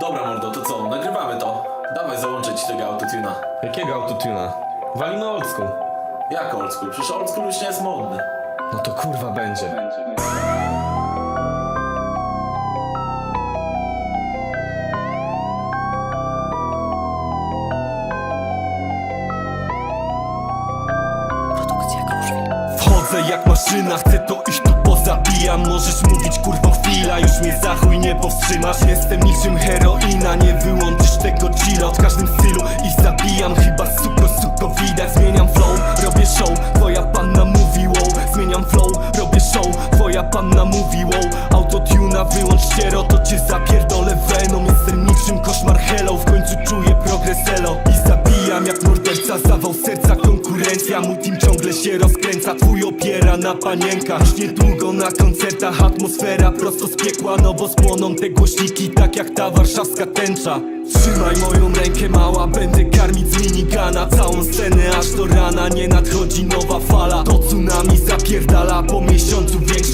Dobra mordo, to co? Nagrywamy to. Dawaj załączę ci tego autotuna. Jakiego autotuna? Walimy old school. Jak old school? Przecież old school już nie jest modny. No to kurwa będzie. Wchodzę jak maszyna, chcę to iść tu pozabijam Możesz mówić kurwo nie powstrzymasz. Jestem niczym heroina, nie wyłączysz tego chilla. W każdym stylu i zabijam, chyba suko, suko widać. Zmieniam flow, robię show, twoja panna mówi Zmieniam flow, robię show, twoja panna mówi Autotuna wyłącz ściero, to cię zapierdolę się rozkręca, twój opiera na panienkach niedługo na koncertach, atmosfera prosto z piekła No bo spłoną te głośniki, tak jak ta warszawska tęcza. Trzymaj moją rękę mała, będę karmić z minigana Całą scenę aż do rana, nie nadchodzi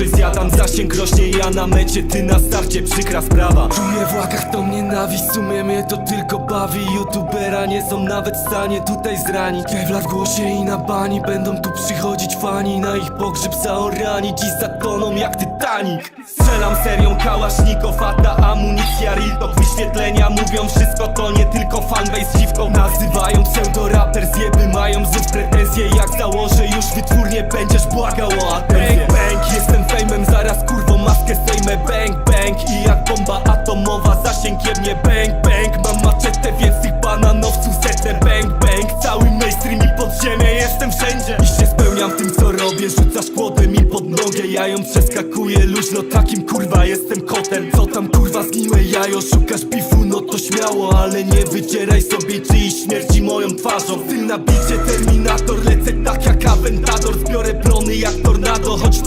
zjadam Zasięg rośnie, ja na mecie, ty na starcie, przykra sprawa. Czuję w łakach tą nienawiść, w sumie mnie to tylko bawi. Youtubera nie są nawet w stanie tutaj zranić. Kevlar w głosie i na bani, będą tu przychodzić fani. Na ich pogrzeb zaoranić i zatoną jak Titanic. Strzelam serią kałasznikow, a ta amunicja real wyświetlenia. Mówią wszystko, to nie tylko fanbase dziwką Nazywają pseudo-raper, zjeby mają znów pretensje Jak założę już wytwórnie, będziesz błagał o atencję. Bang, bang, jestem fejmem, zaraz kurwo maskę zdejmę. Bang, bang. I jak bomba atomowa zasięg jebnie. Bang, bang, mam maczetę, więc tych bananowców zetnę. Bang, bang, cały mainstream i podziemie, jestem wszędzie. I się spełniam w tym co robię, rzucasz kłodem mi pod nogę Ja ją przeskakuję luźno, takim kurwa jestem kotem. Co tam kurwa zgniłe jajo, szukasz bifu, no to śmiało Ale nie wydzieraj sobie czyjś śmierci moją twarzą. Styl na bicie,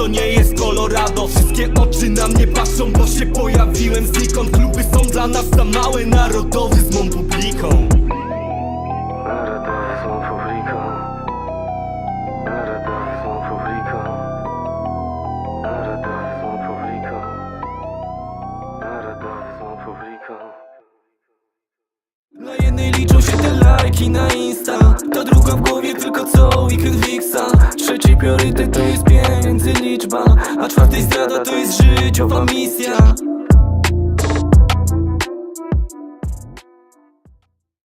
to nie jest Colorado. Wszystkie oczy na mnie patrzą, bo się pojawiłem znikąd. Kluby są dla nas za małe, narodowy z mą publiką. Narodowy publiką. Narodowy złą publiką. Narodowy złą publiką. Narodowy złą publiką. Dla jednej liczą się te lajki na Insta. Ta druga w głowie tylko co weekend fixa Trzeci priorytet to jest pieniędzy liczba A czwartej zdrada to jest życiowa misja